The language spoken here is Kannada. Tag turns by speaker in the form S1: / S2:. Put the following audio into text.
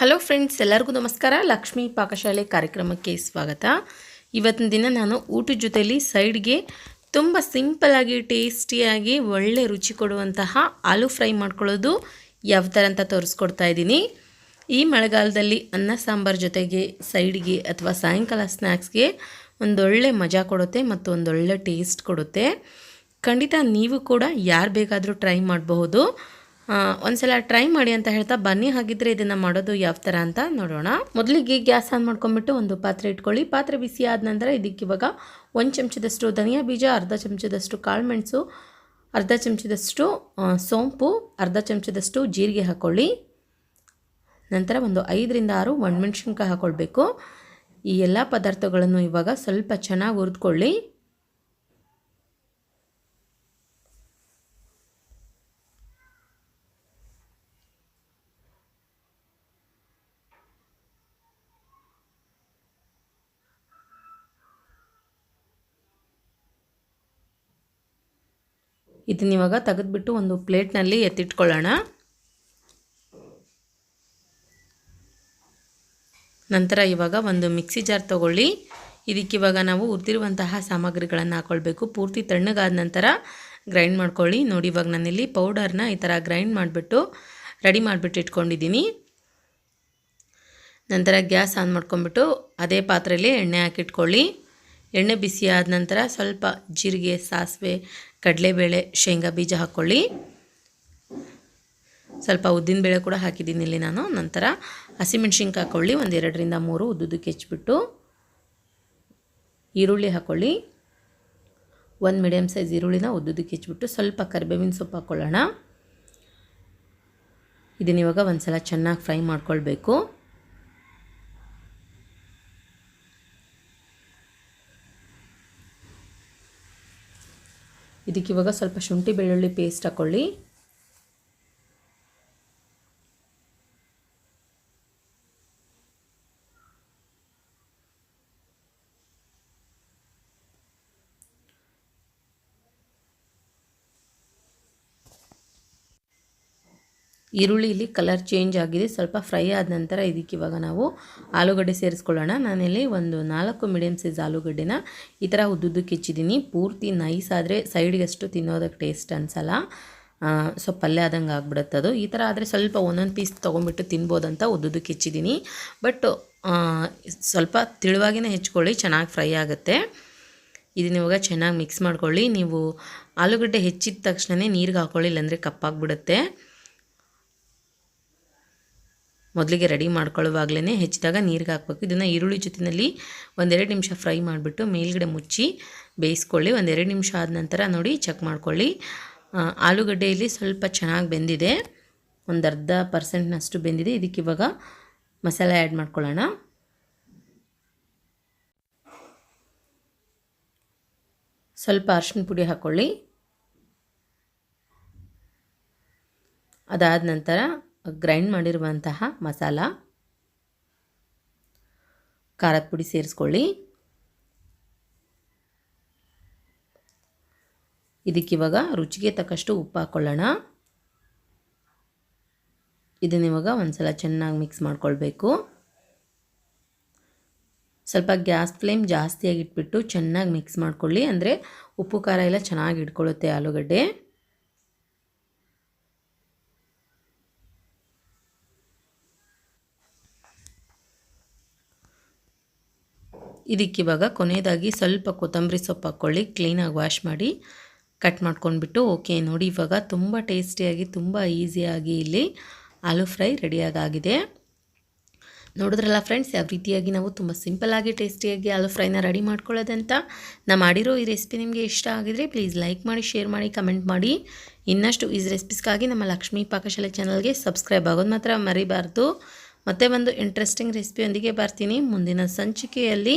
S1: ಹಲೋ ಫ್ರೆಂಡ್ಸ್ ಎಲ್ಲರಿಗೂ ನಮಸ್ಕಾರ. ಲಕ್ಷ್ಮೀ ಪಾಕಶಾಲೆ ಕಾರ್ಯಕ್ರಮಕ್ಕೆ ಸ್ವಾಗತ. ಇವತ್ತಿನ ದಿನ ನಾನು ಊಟದ ಜೊತೆಯಲ್ಲಿ ಸೈಡ್ಗೆ ತುಂಬ ಸಿಂಪಲ್ಲಾಗಿ ಟೇಸ್ಟಿಯಾಗಿ ಒಳ್ಳೆ ರುಚಿ ಕೊಡುವಂತಹ ಆಲೂ ಫ್ರೈ ಮಾಡ್ಕೊಳ್ಳೋದು ಯಾವ ಥರ ಅಂತ ತೋರಿಸ್ಕೊಡ್ತಾ ಇದ್ದೀನಿ. ಈ ಮಳೆಗಾಲದಲ್ಲಿ ಅನ್ನ, ಸಾಂಬಾರು ಜೊತೆಗೆ ಸೈಡ್ಗೆ ಅಥವಾ ಸಾಯಂಕಾಲ ಸ್ನ್ಯಾಕ್ಸ್ಗೆ ಒಂದೊಳ್ಳೆ ಮಜಾ ಕೊಡುತ್ತೆ ಮತ್ತು ಒಂದೊಳ್ಳೆ ಟೇಸ್ಟ್ ಕೊಡುತ್ತೆ. ಖಂಡಿತ ನೀವು ಕೂಡ ಯಾರು ಬೇಕಾದರೂ ಟ್ರೈ ಮಾಡಬಹುದು. ಒಂದ್ಸಲ ಟ್ರೈ ಮಾಡಿ ಅಂತ ಹೇಳ್ತಾ ಬನ್ನಿ, ಹಾಗಿದ್ರೆ ಇದನ್ನು ಮಾಡೋದು ಯಾವ ಥರ ಅಂತ ನೋಡೋಣ. ಮೊದಲಿಗೆ ಗ್ಯಾಸ್ ಆನ್ ಮಾಡ್ಕೊಂಡ್ಬಿಟ್ಟು ಒಂದು ಪಾತ್ರೆ ಇಟ್ಕೊಳ್ಳಿ. ಪಾತ್ರೆ ಬಿಸಿ ಆದ ನಂತರ ಇದಕ್ಕೆ ಇವಾಗ ಒಂದು ಚಮಚದಷ್ಟು ಧನಿಯಾ ಬೀಜ, ಅರ್ಧ ಚಮಚದಷ್ಟು ಕಾಳುಮೆಣಸು ಅರ್ಧ ಚಮಚದಷ್ಟು ಸೋಂಪು, ಅರ್ಧ ಚಮಚದಷ್ಟು ಜೀರಿಗೆ ಹಾಕ್ಕೊಳ್ಳಿ ನಂತರ ಒಂದು ಐದರಿಂದ ಆರು ಒಣಮೆಣ್ಸಿನ್ಕಾಯಿ ಹಾಕ್ಕೊಳ್ಬೇಕು ಈ ಎಲ್ಲ ಪದಾರ್ಥಗಳನ್ನು ಇವಾಗ ಸ್ವಲ್ಪ ಚೆನ್ನಾಗಿ ಹುರಿದ್ಕೊಳ್ಳಿ. ಇದನ್ನ ಇವಾಗ ತೆಗೆದ್ಬಿಟ್ಟು ಒಂದು ಪ್ಲೇಟ್ನಲ್ಲಿ ಎತ್ತಿಟ್ಕೊಳ್ಳೋಣ. ನಂತರ ಇವಾಗ ಒಂದು ಮಿಕ್ಸಿ ಜಾರ್ ತಗೊಳ್ಳಿ. ಇದಕ್ಕೆ ಇವಾಗ ನಾವು ಉರಿದಿರುವಂತಹ ಸಾಮಗ್ರಿಗಳನ್ನು ಹಾಕ್ಕೊಳ್ಬೇಕು ಪೂರ್ತಿ ತಣ್ಣಗಾದ ನಂತರ ಗ್ರೈಂಡ್ ಮಾಡ್ಕೊಳ್ಳಿ. ನೋಡಿ, ಇವಾಗ ನಾನಿಲ್ಲಿ ಪೌಡರ್ನ ಈ ಥರ ಗ್ರೈಂಡ್ ಮಾಡಿಬಿಟ್ಟು ರೆಡಿ ಮಾಡಿಬಿಟ್ಟು ಇಟ್ಕೊಂಡಿದ್ದೀನಿ. ನಂತರ ಗ್ಯಾಸ್ ಆನ್ ಮಾಡ್ಕೊಂಬಿಟ್ಟು ಅದೇ ಪಾತ್ರೆಯಲ್ಲಿ ಎಣ್ಣೆ ಹಾಕಿಟ್ಕೊಳ್ಳಿ. ಎಣ್ಣೆ ಬಿಸಿ ಆದ ನಂತರ ಸ್ವಲ್ಪ ಜೀರಿಗೆ, ಸಾಸಿವೆ, ಕಡಲೆಬೇಳೆ, ಶೇಂಗಾ ಬೀಜ ಹಾಕ್ಕೊಳ್ಳಿ. ಸ್ವಲ್ಪ ಉದ್ದಿನಬೇಳೆ ಕೂಡ ಹಾಕಿದ್ದೀನಿ ಇಲ್ಲಿ ನಾನು. ನಂತರ ಹಸಿಮೆಣ್ಸಿನ್ಕಾಯಿ ಹಾಕ್ಕೊಳ್ಳಿ. ಒಂದು ಎರಡರಿಂದ ಮೂರು ಉದ್ದುದಕ್ಕೆ ಹೆಚ್ಚಿಬಿಟ್ಟು ಈರುಳ್ಳಿ ಹಾಕ್ಕೊಳ್ಳಿ. ಒಂದು ಮೀಡಿಯಮ್ ಸೈಜ್ ಈರುಳ್ಳಿನ ಉದ್ದುದಕ್ಕೆ ಹೆಚ್ಚಿಬಿಟ್ಟು ಸ್ವಲ್ಪ ಕರಿಬೇವಿನ ಸೊಪ್ಪು ಹಾಕ್ಕೊಳ್ಳೋಣ. ಇದನ್ನಿವಾಗ ಒಂದು ಸಲ ಚೆನ್ನಾಗಿ ಫ್ರೈ ಮಾಡ್ಕೊಳ್ಬೇಕು. ಇದಕ್ಕೆ ಇವಾಗ ಸ್ವಲ್ಪ ಶುಂಠಿ ಬೆಳ್ಳುಳ್ಳಿ ಪೇಸ್ಟ್ ಹಾಕ್ಕೊಳ್ಳಿ ಈರುಳ್ಳಿ ಇಲ್ಲಿ ಕಲರ್ ಚೇಂಜ್ ಆಗಿದೆ, ಸ್ವಲ್ಪ ಫ್ರೈ ಆದ ನಂತರ ಇದಕ್ಕೆ ಇವಾಗ ನಾವು ಆಲೂಗಡ್ಡೆ ಸೇರಿಸ್ಕೊಳ್ಳೋಣ. ನಾನಿಲ್ಲಿ ಒಂದು ನಾಲ್ಕು ಮೀಡಿಯಮ್ ಸೈಜ್ ಆಲೂಗಡ್ಡೆನ ಈ ಥರ ಉದ್ದುದ್ದು ಕೆಚ್ಚಿದ್ದೀನಿ ಪೂರ್ತಿ ನೈಸ್ ಆದರೆ ಸೈಡ್ಗೆ ಅಷ್ಟು ತಿನ್ನೋದಕ್ಕೆ ಟೇಸ್ಟ್ ಅನಿಸಲ್ಲ. ಸೊ ಪಲ್ಯ ಆದಂಗೆ ಆಗ್ಬಿಡುತ್ತೆ ಅದು. ಈ ಥರ ಆದರೆ ಸ್ವಲ್ಪ ಒಂದೊಂದು ಪೀಸ್ ತೊಗೊಂಬಿಟ್ಟು ತಿನ್ಬೋದಂತ ಉದ್ದುದ್ದು ಹೆಚ್ಚಿದ್ದೀನಿ. ಬಟ್ ಸ್ವಲ್ಪ ತಿಳುವಾಗಿನೇ ಹೆಚ್ಕೊಳ್ಳಿ, ಚೆನ್ನಾಗಿ ಫ್ರೈ ಆಗುತ್ತೆ. ಇದನ್ನ ಇವಾಗ ಚೆನ್ನಾಗಿ ಮಿಕ್ಸ್ ಮಾಡ್ಕೊಳ್ಳಿ. ನೀವು ಆಲೂಗಡ್ಡೆ ಹೆಚ್ಚಿದ ತಕ್ಷಣವೇ ನೀರಿಗೆ ಹಾಕ್ಕೊಳ್ಳಿ ಇಲ್ಲಾಂದರೆ ಕಪ್ಪಾಗ್ಬಿಡುತ್ತೆ. ಮೊದಲಿಗೆ ರೆಡಿ ಮಾಡ್ಕೊಳ್ಳುವಾಗಲೇ ಹೆಚ್ಚಿದಾಗ ನೀರಿಗೆ ಹಾಕಬೇಕು. ಇದನ್ನು ಈರುಳ್ಳಿ ಜೊತೆಯಲ್ಲಿ ಒಂದೆರಡು ನಿಮಿಷ ಫ್ರೈ ಮಾಡಿಬಿಟ್ಟು ಮೇಲ್ಗಡೆ ಮುಚ್ಚಿ ಬೇಯಿಸ್ಕೊಳ್ಳಿ. ಒಂದೆರಡು ನಿಮಿಷ ಆದ ನಂತರ ನೋಡಿ ಚೆಕ್ ಮಾಡ್ಕೊಳ್ಳಿ. ಆಲೂಗಡ್ಡೆಯಲ್ಲಿ ಸ್ವಲ್ಪ ಚೆನ್ನಾಗಿ ಬೆಂದಿದೆ. ಒಂದು ಅರ್ಧ ಪರ್ಸೆಂಟ್ನಷ್ಟು ಬೆಂದಿದೆ. ಇದಕ್ಕೆ ಇವಾಗ ಮಸಾಲೆ ಆ್ಯಡ್ ಮಾಡ್ಕೊಳ್ಳೋಣ. ಸ್ವಲ್ಪ ಅರ್ಶಿನ ಪುಡಿ ಹಾಕ್ಕೊಳ್ಳಿ ಅದಾದ ನಂತರ ಗ್ರೈಂಡ್ ಮಾಡಿರುವಂತಹ ಮಸಾಲ. ಖಾರದ ಪುಡಿ ಸೇರಿಸ್ಕೊಳ್ಳಿ. ಇದಕ್ಕಿವಾಗ ರುಚಿಗೆ ತಕ್ಕಷ್ಟು ಉಪ್ಪು ಹಾಕ್ಕೊಳ್ಳೋಣ ಇದನ್ನ ಇವಾಗ ಒಂದ್ಸಲ ಚೆನ್ನಾಗಿ ಮಿಕ್ಸ್ ಮಾಡ್ಕೊಳ್ಬೇಕು. ಸ್ವಲ್ಪ ಗ್ಯಾಸ್ ಫ್ಲೇಮ್ ಜಾಸ್ತಿಯಾಗಿ ಇಟ್ಬಿಟ್ಟು ಚೆನ್ನಾಗಿ ಮಿಕ್ಸ್ ಮಾಡ್ಕೊಳ್ಳಿ. ಅಂದರೆ ಉಪ್ಪು ಖಾರ ಎಲ್ಲ ಚೆನ್ನಾಗಿ ಇಟ್ಕೊಳ್ಳುತ್ತೆ ಆಲೂಗಡ್ಡೆ. ಇದಕ್ಕಿವಾಗ ಕೊನೆಯದಾಗಿ ಸ್ವಲ್ಪ ಕೊತ್ತಂಬರಿ ಸೊಪ್ಪು ಹಾಕ್ಕೊಳ್ಳಿ. ಕ್ಲೀನಾಗಿ ವಾಶ್ ಮಾಡಿ ಕಟ್ ಮಾಡ್ಕೊಂಡ್ಬಿಟ್ಟು ಓಕೆ ನೋಡಿ ಇವಾಗ ತುಂಬ ಟೇಸ್ಟಿಯಾಗಿ ತುಂಬ ಈಸಿಯಾಗಿ ಇಲ್ಲಿ ಆಲೂ ಫ್ರೈ ರೆಡಿಯಾಗಾಗಿದೆ ನೋಡಿದ್ರಲ್ಲ ಫ್ರೆಂಡ್ಸ್ ಯಾವ ರೀತಿಯಾಗಿ ನಾವು ತುಂಬ ಸಿಂಪಲ್ಲಾಗಿ ಟೇಸ್ಟಿಯಾಗಿ ಆಲೂ ಫ್ರೈನ ರೆಡಿ ಮಾಡ್ಕೊಳ್ಳೋದಂತ? ನಾ ಮಾಡಿರೋ ಈ ರೆಸಿಪಿ ನಿಮಗೆ ಇಷ್ಟ ಆಗಿದರೆ ಪ್ಲೀಸ್ ಲೈಕ್ ಮಾಡಿ ಶೇರ್ ಮಾಡಿ ಕಮೆಂಟ್ ಮಾಡಿ. ಇನ್ನಷ್ಟು ಈ ರೆಸಿಪೀಸ್ಗಾಗಿ ನಮ್ಮ ಲಕ್ಷ್ಮೀ ಪಾಕಶಾಲೆ ಚಾನಲ್ಗೆ ಸಬ್ಸ್ಕ್ರೈಬ್ ಆಗೋದು ಮಾತ್ರ ಮರಿಬಾರ್ದು. ಮತ್ತೆ ಒಂದು ಇಂಟ್ರೆಸ್ಟಿಂಗ್ ರೆಸಿಪಿಯೊಂದಿಗೆ ಬರ್ತೀನಿ. ಮುಂದಿನ ಸಂಚಿಕೆಯಲ್ಲಿ